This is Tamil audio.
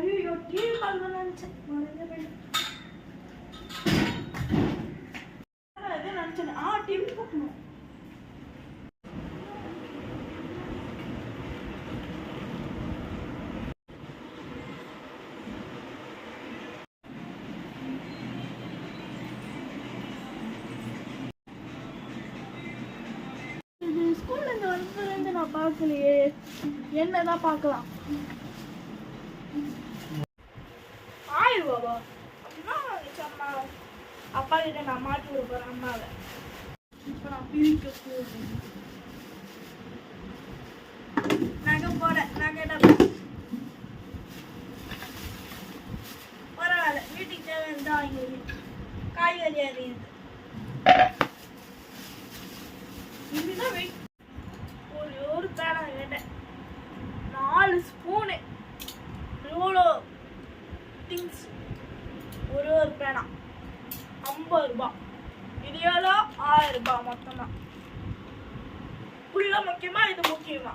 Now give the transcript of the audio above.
ஐயோ டிவி பார்க்கணும்னு நினைச்சேன் நினைச்சேன் ஆ டிவி பார்க்கணும் நான் பார்க்கலையே. என்னதான் பார்க்கலாம். அப்படின்னா நினைச்சேன் அம்மா அப்பா கிட்ட நான் மாட்டி விட போறேன் அம்மாவை. இப்போ நான் பிரிக்க போறேன். நகை போட நகை பரவாயில்ல வீட்டுக்கு தேவையான தான் வாங்கி காய்கறி அறியுது இதுதான் வெயிட் ஒரு ஒரு பேனா கேட்டேன் ஒரு ஸ்பூனு. இவ்வளோ திங்ஸ். ஒரு ஒரு பேனா. ஐம்பது ரூபாய் இது எவ்வளோ ஆயிரம் ரூபாய் மொத்தமாக புள்ள முக்கியமா இது முக்கியமா?